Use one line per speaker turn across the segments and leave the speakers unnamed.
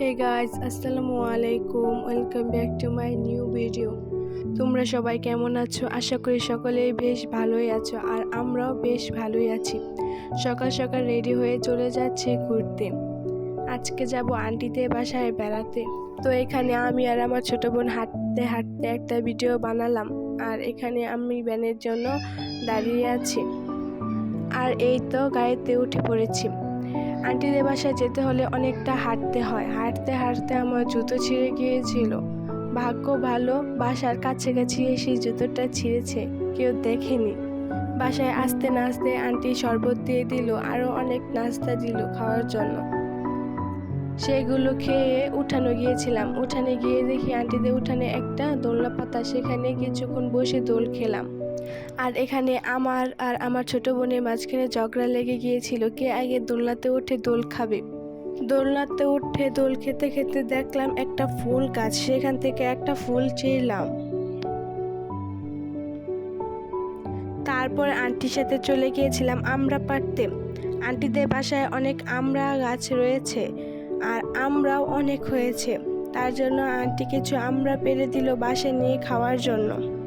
হে guys আসসালামু আলাইকুম welcome back to my new video তোমরা সবাই কেমন আছো? আশা করি সকলেই বেশ ভালোই আছো আর আমরাও বেশ ভালোই আছি। সকাল সকাল রেডি হয়ে চলে যাচ্ছি ঘুরতে। আজকে যাব আন্টিতে বাসায় বেড়াতে। তো এখানে আমি আর আমার ছোট বোন হাঁটতে হাঁটতে একটা ভিডিও বানালাম আর এখানে আমি ব্যানের জন্য দাঁড়িয়ে আছি। আর এই তো গাড়িতে উঠে পড়েছি। আন্টিদের বাসায় যেতে হলে অনেকটা হাঁটতে হয়। হাঁটতে হাঁটতে আমার জুতো ছিঁড়ে গিয়েছিল। ভাগ্য ভালো, বাসার কাছাকাছি এসে জুতোটা ছিঁড়েছে, কেউ দেখেনি। বাসায় আসতে না আসতে আন্টি শরবত দিয়ে দিল আরও অনেক নাস্তা দিল খাওয়ার জন্য। সেগুলো খেয়ে উঠানো গিয়েছিলাম। উঠানে গিয়ে দেখি আন্টিদের উঠানে একটা দোলনা পাতা সেখানে কিছুক্ষণ বসে দোল খেলাম। আর এখানে আমার আর আমার ছোট বোনের মাঝখানে ঝগড়া লেগে গিয়েছিল, কে আগে দোলনাতে উঠে দোল খাবে? দোলনাতে উঠে দোল খেতে খেতে দেখলাম একটা ফুল গাছ, সেখান থেকে একটা ফুল ছিঁড়লাম তারপর আন্টির সাথে চলে গিয়েছিলাম আমরা পারতে আন্টিদের বাসায় অনেক আমড়া গাছ রয়েছে আর আমরাও অনেক হয়েছে। তার জন্য আন্টি কিছু আমরা পেরে দিল বাসায় নিয়ে খাওয়ার জন্য।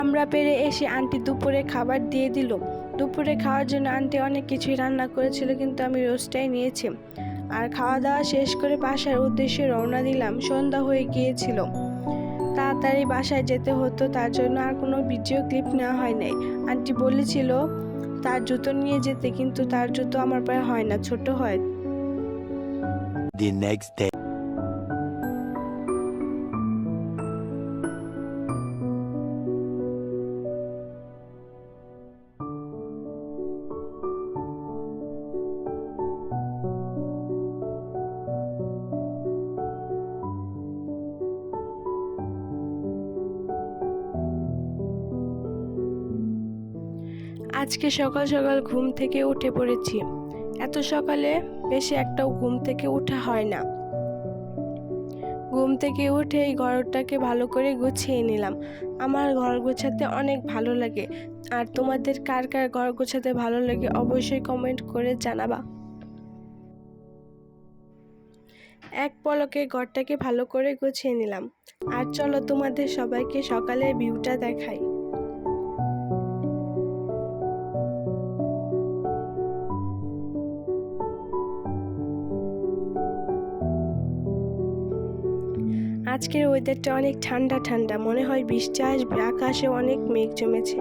আমরা পেরে এসে আন্টি দুপুরে খাবার দিয়ে দিল। দুপুরে খাওয়ার জন্য আন্টি অনেক কিছুই রান্না করেছিল, কিন্তু আমি রোজটাই নিয়েছি। আর খাওয়া দাওয়া শেষ করে বাসার উদ্দেশ্যে রওনা দিলাম। সন্ধ্যা হয়ে গিয়েছিল। তাড়াতাড়ি বাসায় যেতে হতো, তার জন্য আর কোনো ভিডিও ক্লিপ নেওয়া হয় নাই। আন্টি বলেছিল, তার জুতো নিয়ে যেতে, কিন্তু তার জুতো আমার পায়ে হয় না, ছোট হয়।
The next day.
আজকে সকাল সকাল ঘুম থেকে উঠে পড়েছি। এত সকালে বেশি একটাও ঘুম থেকে ওঠা হয় না। ঘুম থেকে উঠে এই ঘরটাকে ভালো করে গুছিয়ে নিলাম। আমার ঘর গোছাতে অনেক ভালো লাগে। আর তোমাদের কার কার ঘর গোছাতে ভালো লাগে অবশ্যই কমেন্ট করে জানাবা। এক পলকে ঘরটাকে ভালো করে গুছিয়ে নিলাম। আর চলো তোমাদের সবাইকে সকালের ভিউটা দেখাই। আজকের ওয়েদারটা অনেক ঠান্ডা ঠান্ডা। মনে হয় বৃষ্টি আসবে, আকাশে অনেক মেঘ জমেছে,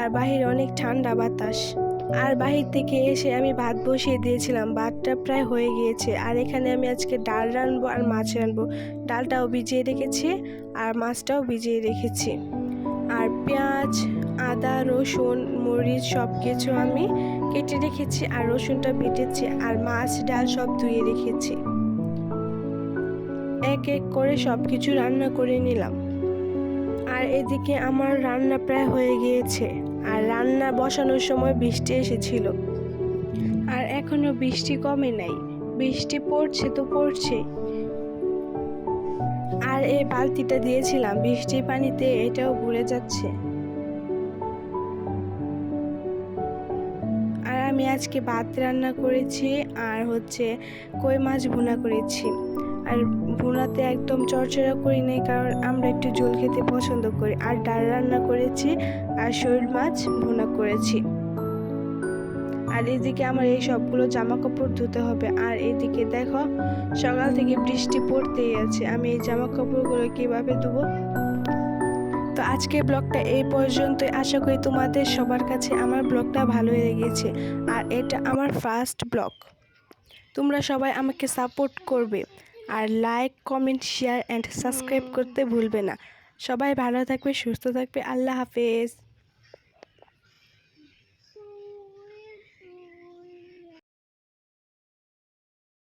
আর বাহিরে অনেক ঠান্ডা বাতাস। আর বাহির থেকে এসে আমি ভাত বসিয়ে দিয়েছিলাম, ভাতটা প্রায় হয়ে গিয়েছে। আর এখানে আমি আজকে ডাল রানবো আর মাছ রানবো ডালটাও ভিজিয়ে রেখেছি আর মাছটাও ভিজিয়ে রেখেছি। আর পেঁয়াজ, আদা, রসুন, মরিচ সব কিছু আমি কেটে রেখেছি আর রসুনটা বেটেছি আর মাছ, ডাল সব ধুয়ে রেখেছি। এক এক করে সব কিছু রান্না করে নিলাম। আর এদিকে আমার রান্না প্রায় হয়ে গিয়েছে। আর রান্না বসানোর সময় বৃষ্টি এসেছিল। আর এখনও বৃষ্টি কমে নাই। বৃষ্টি পড়ছে তো পড়ছে। আর এই বালতিটা দিয়েছিলাম। বৃষ্টির পানিতে এটাও ঘুরে যাচ্ছে। আর আমি আজকে ভাত রান্না করেছি আর হচ্ছে কই মাছ ভুনা করেছি। আর ভুনাতে একদম চড়চড়া করি নাই, কারণ আমরা একটু ঝোল খেতে পছন্দ করি। আর ডাল রান্না করেছি আর শৈল মাছ ভুনা করেছি। আর এদিকে আমার এই সবগুলো জামা কাপড় ধুতে হবে। আর এদিকে দেখো, সকাল থেকে বৃষ্টি পড়তেই আছে। আমি এই জামা কাপড়গুলো কীভাবে ধুবো? তো আজকের ব্লগটা এই পর্যন্তই। আশা করি তোমাদের সবার কাছে আমার ব্লগটা ভালোই লেগেছে। আর এটা আমার ফার্স্ট ব্লগ তোমরা সবাই আমাকে সাপোর্ট করবে। আর like comment share and subscribe করতে ভুলবে না। সবাই ভালো থাকবে সুস্থ থাকবে। আল্লাহ হাফেজ।